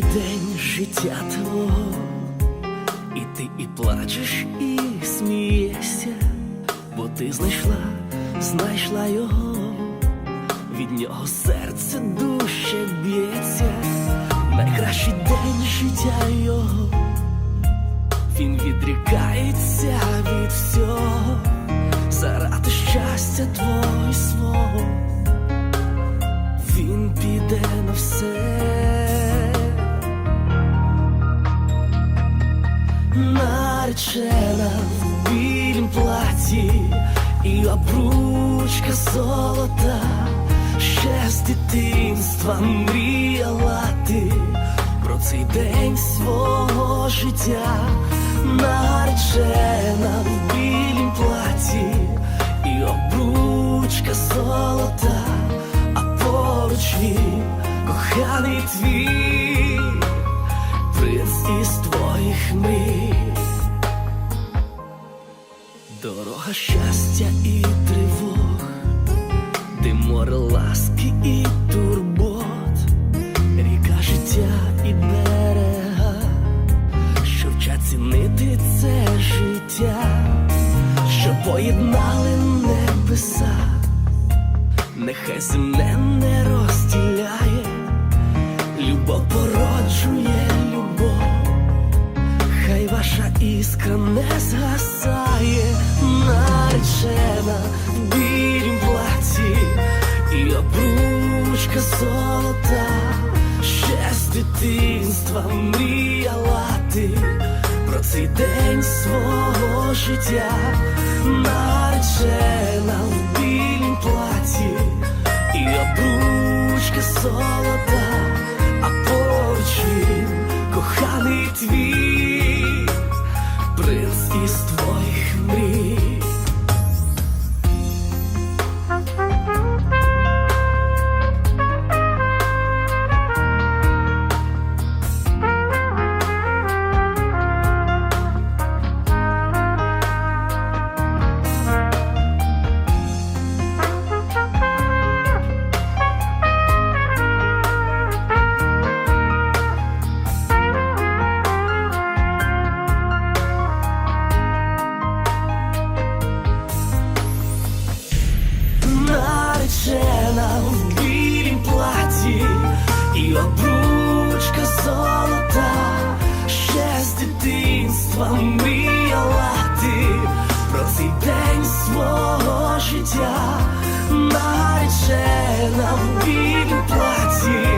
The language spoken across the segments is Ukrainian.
день життя твого, і ти і плачеш, і смієшся, бо ти знайшла, знайшла його, від нього серце душе б'ється, найкращий день життя його, він відрікається від всього, заради щастя твого і свого. Він піде на все. Наречена в білім платі і обручка золота, ще з дитинства мріяла ти про цей день свого життя, наречена Щастя і тривог, Ти море ласки і турбот, ріка життя і берега, що вчать цінити це життя, що поєднали небеса, нехай земне обручка золота, ще з дитинства мріяла ти. Про цей день свого життя, наречена в білім платі. І обручка золота, і обручка золота, ще з дитинства мріяла ти про цей день свого життя, наречена в білім платі.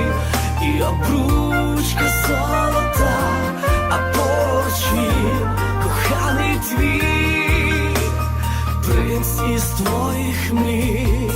І обручка золота, а поруч він коханий твій принц із твоїх мрій.